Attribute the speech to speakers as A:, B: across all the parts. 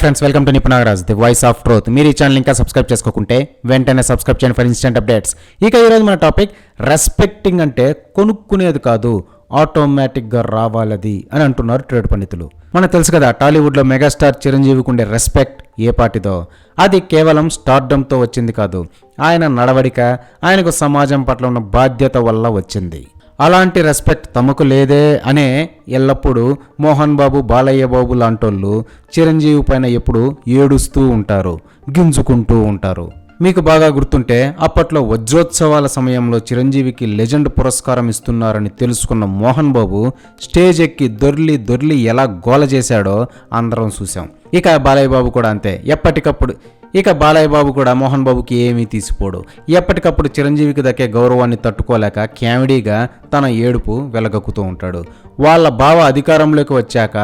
A: Friends welcome to Nipunagaraj the voice of truth మీరు ఈ channel ఇంకా సబ్స్క్రైబ్ చేసుకోకుంటే వెంటనే సబ్స్క్రైబ్ చేయండి ఫర్ ఇన్స్టెంట్ అప్డేట్స్ ఇక ఈరోజు మన టాపిక్ రెస్పెక్టింగ్ అంటే కొనుక్కునేది కాదు ఆటోమేటిక్గా రావాలది అని అంటున్నారు ట్రేడ్ పండితులు. మనకు తెలుసు కదా టాలీవుడ్లో మెగాస్టార్ చిరంజీవికి ఉండే రెస్పెక్ట్ ఏ పాటిదో? అది కేవలం స్టార్డమ్తో వచ్చింది కాదు ఆయన నడవడిక ఆయనకు సమాజం పట్ల ఉన్న బాధ్యత వల్ల వచ్చింది. అలాంటి రెస్పెక్ట్ తమకు లేదే అనే ఎల్లప్పుడూ మోహన్ బాబు బాలయ్య బాబు లాంటోళ్ళు చిరంజీవి పైన ఎప్పుడు ఏడుస్తూ ఉంటారు గింజుకుంటూ ఉంటారు. మీకు బాగా గుర్తుంటే అప్పట్లో వజ్రోత్సవాల సమయంలో చిరంజీవికి లెజెండ్ పురస్కారం ఇస్తున్నారని తెలుసుకున్న మోహన్ బాబు స్టేజ్ ఎక్కి దొర్లి దొర్లి ఎలా గోల చేశాడో అందరం చూసాం ఇక బాలయ్య బాబు కూడా అంతే. ఎప్పటికప్పుడు ఇక బాలయ్య బాబు కూడా మోహన్ బాబుకి ఏమీ తీసిపోడు. ఎప్పటికప్పుడు చిరంజీవికి దక్కే గౌరవాన్ని తట్టుకోలేక క్యామిడీగా తన ఏడుపు వెలగక్కుతూ ఉంటాడు. వాళ్ళ బావ అధికారంలోకి వచ్చాక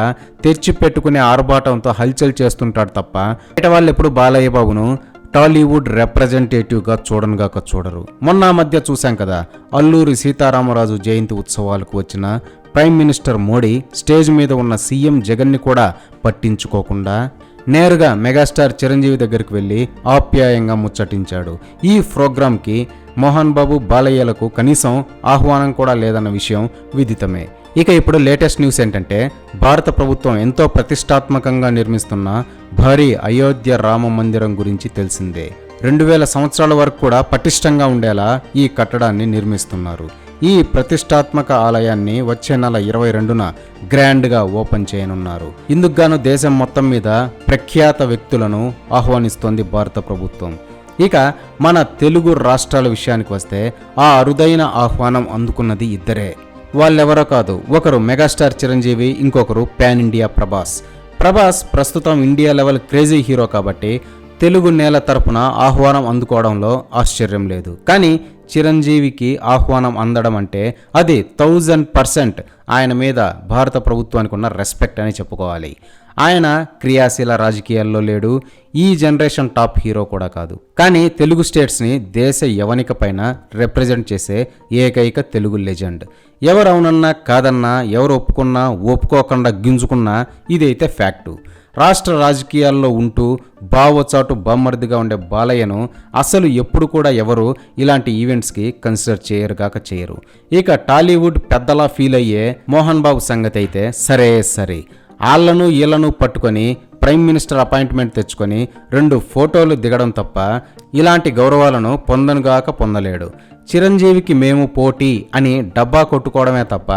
A: తెచ్చి పెట్టుకునే ఆర్భాటంతో హల్చల్ చేస్తుంటాడు తప్ప బయట వాళ్ళు ఎప్పుడు బాలయ్య బాబును టాలీవుడ్ రిప్రజెంటేటివ్గా చూడనుగాక చూడరు. మొన్న ఆ మధ్య చూశాం కదా అల్లూరి సీతారామరాజు జయంతి ఉత్సవాలకు వచ్చిన ప్రైమ్ మినిస్టర్ మోడీ స్టేజ్ మీద ఉన్న సీఎం జగన్ని కూడా పట్టించుకోకుండా నేరుగా మెగాస్టార్ చిరంజీవి దగ్గరికి వెళ్ళి ఆప్యాయంగా ముచ్చటించాడు. ఈ ప్రోగ్రాంకి మోహన్ బాబు బాలయ్యలకు కనీసం ఆహ్వానం కూడా లేదన్న విషయం విదితమే. ఇక ఇప్పుడు లేటెస్ట్ న్యూస్ ఏంటంటే భారత ప్రభుత్వం ఎంతో ప్రతిష్టాత్మకంగా నిర్మిస్తున్న భారీ అయోధ్య రామ మందిరం గురించి తెలిసిందే. రెండు వేల సంవత్సరాల వరకు కూడా పటిష్టంగా ఉండేలా ఈ కట్టడాన్ని నిర్మిస్తున్నారు. ఈ ప్రతిష్టాత్మక ఆలయాన్ని వచ్చే నెల ఇరవై రెండున గ్రాండ్గా ఓపెన్ చేయనున్నారు. ఇందుకుగాను దేశం మొత్తం మీద ప్రఖ్యాత వ్యక్తులను ఆహ్వానిస్తోంది భారత ప్రభుత్వం. ఇక మన తెలుగు రాష్ట్రాల విషయానికి వస్తే ఆ అరుదైన ఆహ్వానం అందుకున్నది ఇద్దరే. వాళ్ళెవరో కాదు ఒకరు మెగాస్టార్ చిరంజీవి ఇంకొకరు పాన్ ఇండియా ప్రభాస్. ప్రభాస్ ప్రస్తుతం ఇండియా లెవెల్ క్రేజీ హీరో కాబట్టి తెలుగు నేల తరపున ఆహ్వానం అందుకోవడంలో ఆశ్చర్యం లేదు. కానీ చిరంజీవికి ఆహ్వానం అందడం అంటే అది థౌజండ్ పర్సెంట్ ఆయన మీద భారత ప్రభుత్వానికి ఉన్న రెస్పెక్ట్ అని చెప్పుకోవాలి. ఆయన క్రియాశీల రాజకీయాల్లో లేడు ఈ జనరేషన్ టాప్ హీరో కూడా కాదు. కానీ తెలుగు స్టేట్స్ని దేశ యవనిక పైన రిప్రజెంట్ చేసే ఏకైక తెలుగు లెజెండ్. ఎవరు అవునన్నా కాదన్నా ఎవరు ఒప్పుకున్నా ఒప్పుకోకుండా గింజుకున్నా ఇదైతే ఫ్యాక్టు. రాష్ట్ర రాజకీయాల్లో ఉంటూ బావచాటు బామ్మర్దిగా ఉండే బాలయ్యను అసలు ఎప్పుడు కూడా ఎవరు ఇలాంటి ఈవెంట్స్కి కన్సిడర్ చేయరుగాక చేయరు. ఇక టాలీవుడ్ పెద్దలా ఫీల్ అయ్యే మోహన్ బాబు సంగతి అయితే సరే సరే. ఆళ్ళను ఈళ్ళను పట్టుకొని ప్రైమ్ మినిస్టర్ అపాయింట్మెంట్ తెచ్చుకొని రెండు ఫోటోలు దిగడం తప్ప ఇలాంటి గౌరవాలను పొందనుగాక పొందలేడు. చిరంజీవికి మేము పోటీ అని డబ్బా కొట్టుకోవడమే తప్ప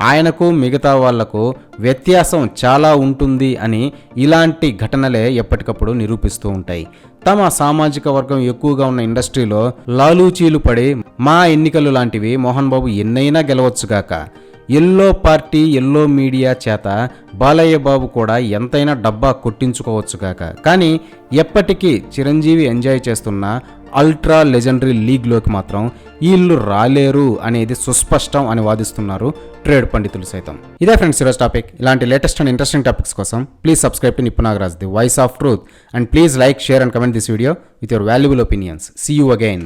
A: ఆయనకు మిగతా వాళ్ళకు వ్యత్యాసం చాలా ఉంటుంది అని ఇలాంటి ఘటనలే ఎప్పటికప్పుడు నిరూపిస్తూ ఉంటాయి. తమ సామాజిక వర్గం ఎక్కువగా ఉన్న ఇండస్ట్రీలో లాలూచీలు పడి మా ఎన్నికలు లాంటివి మోహన్ బాబు ఎన్నైనా గెలవచ్చుగాక. ఎల్లో పార్టీ ఎల్లో మీడియా చేత బాలయ్య బాబు కూడా ఎంతైనా డబ్బా కొట్టించుకోవచ్చు కాక కానీ ఎప్పటికీ చిరంజీవి ఎంజాయ్ చేస్తున్న అల్ట్రా లెజెండరీ లీగ్లోకి మాత్రం వీళ్ళు రాలేరు అనేది సుస్పష్టం అని వాదిస్తున్నారు ట్రేడ్ పండితులు సైతం. ఇదే ఫ్రెండ్స్ ఈరోజు టాపిక్. ఇలాంటి లేటెస్ట్ అండ్ ఇంట్రెస్టింగ్ టాపిక్స్ కోసం please subscribe to Nipunagaraj the voice of truth. And please like share and comment this video with your valuable opinions. See you again